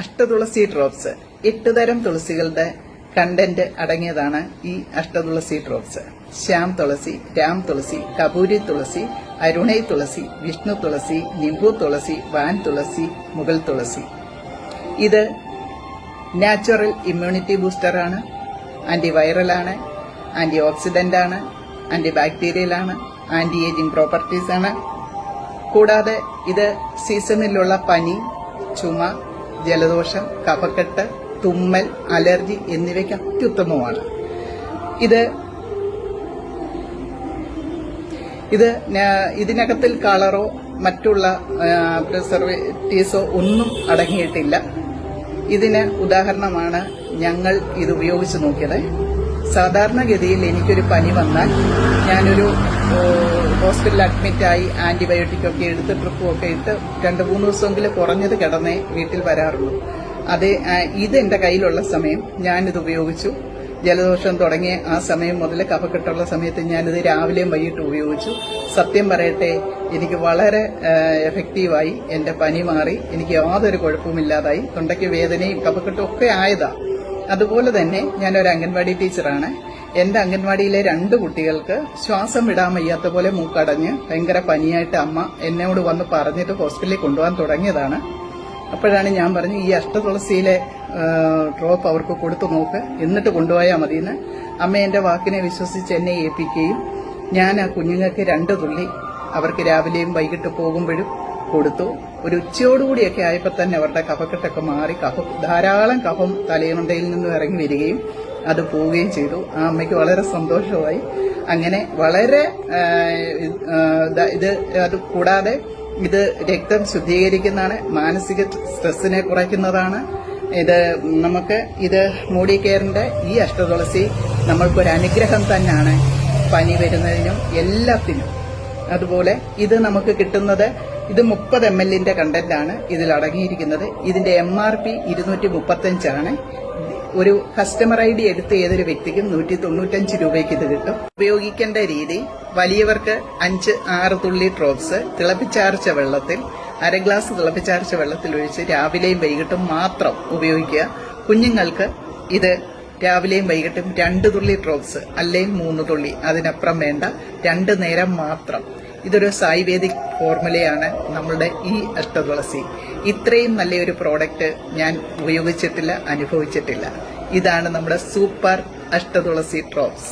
അഷ്ടതുളസി drops എട്ട് തരം തുളസികളുടെ content അടങ്ങിയതാണ് ഈ അഷ്ടതുളസി ഡ്രോപ്സ് ശ്യാം തുളസി രാം തുളസി കപൂരി തുളസി അരുണൈ തുളസി വിഷ്ണു തുളസി നിംബു തുളസി വാൻ തുളസി മുഗൾ തുളസി. ഇത് നാച്ചുറൽ ഇമ്മ്യൂണിറ്റി ബൂസ്റ്ററാണ് ആന്റി വൈറലാണ് ആണ് ആന്റി ബാക്ടീരിയൽ ആണ് ആന്റി ഏജിംഗ് പ്രോപ്പർട്ടീസ് ആണ്. കൂടാതെ ഇത് സീസണിലുള്ള പനി ചുമ ജലദോഷം കഫക്കെട്ട് തുമ്മൽ അലർജി എന്നിവയ്ക്ക് അത്യുത്തമമാണ്. ഇത് ഇത് ഇതിനകത്തിൽ കളറോ മറ്റുള്ള പ്രിസർവേറ്റീവ്സോ ഒന്നും അടങ്ങിയിട്ടില്ല. ഇതിന് ഉദാഹരണമാണ് ഞങ്ങൾ ഇത് ഉപയോഗിച്ച് നോക്കിയത്. സാധാരണഗതിയിൽ എനിക്കൊരു പനി വന്നാൽ ഞാനൊരു ഹോസ്പിറ്റലിൽ അഡ്മിറ്റായി ആന്റിബയോട്ടിക് ഒക്കെ എടുത്ത് ട്രിപ്പും ഒക്കെ ഇട്ട് രണ്ട് മൂന്ന് ദിവസമെങ്കിലും കുറഞ്ഞത് കിടന്നേ വീട്ടിൽ വരാറുള്ളൂ. അത് ഇത് എന്റെ കയ്യിലുള്ള സമയം. ഞാനിത് ഉപയോഗിച്ചു. ജലദോഷം തുടങ്ങിയ ആ സമയം മുതൽ കഫക്കെട്ടുള്ള സമയത്ത് ഞാനിത് രാവിലെയും വൈകിട്ട് ഉപയോഗിച്ചു. സത്യം പറയട്ടെ എനിക്ക് വളരെ എഫക്റ്റീവായി എന്റെ പനി മാറി. എനിക്ക് യാതൊരു കുഴപ്പമില്ലാതായി തൊണ്ടയ്ക്ക് വേദനയും കഫക്കെട്ടും ഒക്കെ ആയതാ. അതുപോലെ തന്നെ ഞാനൊരു അംഗൻവാടി ടീച്ചറാണ്. എന്റെ അംഗൻവാടിയിലെ രണ്ട് കുട്ടികൾക്ക് ശ്വാസം വിടാൻ വയ്യാത്ത പോലെ മൂക്കടഞ്ഞ് ഭയങ്കര പനിയായിട്ട് അമ്മ എന്നോട് വന്ന് പറഞ്ഞിട്ട് ഹോസ്പിറ്റലിൽ കൊണ്ടുപോകാൻ തുടങ്ങിയതാണ്. അപ്പോഴാണ് ഞാൻ പറഞ്ഞു ഈ അഷ്ടതുളസിയിലെ ഡ്രോപ്പ് അവർക്ക് കൊടുത്തു നോക്ക് എന്നിട്ട് കൊണ്ടുപോയാൽ മതിയെന്ന്. അമ്മ എന്റെ വാക്കിനെ വിശ്വസിച്ച് എന്നെ ഏൽപ്പിക്കുകയും ഞാൻ ആ കുഞ്ഞുങ്ങൾക്ക് രണ്ട് തുള്ളി അവർക്ക് രാവിലെയും വൈകിട്ട് പോകുമ്പോഴും കൊടുത്തു. ഒരു ഉച്ചയോടുകൂടിയൊക്കെ ആയപ്പോൾ തന്നെ അവരുടെ കഫക്കെട്ടൊക്കെ മാറി കഫം ധാരാളം കഫം തലയുണ്ടയിൽ നിന്നും ഇറങ്ങി വരികയും അത് പോവുകയും ചെയ്തു. ആ അമ്മയ്ക്ക് വളരെ സന്തോഷമായി. അങ്ങനെ വളരെ ഇത് അത് കൂടാതെ ഇത് രക്തം ശുദ്ധീകരിക്കുന്നതാണ് മാനസിക സ്ട്രെസ്സിനെ കുറയ്ക്കുന്നതാണ്. ഇത് നമുക്ക് ഇത് മൂടി കെയറിന്റെ ഈ അഷ്ടതുളസി നമ്മൾക്കൊരു അനുഗ്രഹം തന്നെയാണ് പനി വരുന്നതിനും എല്ലാത്തിനും. അതുപോലെ ഇത് നമുക്ക് കിട്ടുന്നത് ഇത് മുപ്പത് എം എല്ലിന്റെ കണ്ടന്റാണ് ഇതിൽ അടങ്ങിയിരിക്കുന്നത്. ഇതിന്റെ എം ആർ പി ഇരുന്നൂറ്റി മുപ്പത്തഞ്ചാണ്. ഒരു കസ്റ്റമർ ഐ ഡി എടുത്ത ഏതൊരു വ്യക്തിക്കും നൂറ്റി തൊണ്ണൂറ്റഞ്ച് രൂപയ്ക്ക് ഇത് കിട്ടും. ഉപയോഗിക്കേണ്ട രീതി വലിയവർക്ക് അഞ്ച് ആറ് തുള്ളി ഡ്രോപ്സ് തിളപ്പിച്ചാർച്ച വെള്ളത്തിൽ അര ഗ്ലാസ് തിളപ്പിച്ചാർച്ച വെള്ളത്തിൽ ഒഴിച്ച് രാവിലെയും വൈകിട്ടും മാത്രം ഉപയോഗിക്കുക. കുഞ്ഞുങ്ങൾക്ക് ഇത് രാവിലെയും വൈകിട്ടും രണ്ട് തുള്ളി ഡ്രോപ്സ് അല്ലെങ്കിൽ മൂന്ന് തുള്ളി അതിനപ്പുറം വേണ്ട രണ്ട് നേരം മാത്രം ഇതൊരു സായുവേദിക് ഫോർമുലയാണ് നമ്മളുടെ ഈ അഷ്ടതുളസി ഇത്രയും നല്ലൊരു പ്രോഡക്റ്റ് ഞാൻ ഉപയോഗിച്ചിട്ടില്ല അനുഭവിച്ചിട്ടില്ല. ഇതാണ് നമ്മുടെ സൂപ്പർ അഷ്ടതുളസി ഡ്രോപ്സ്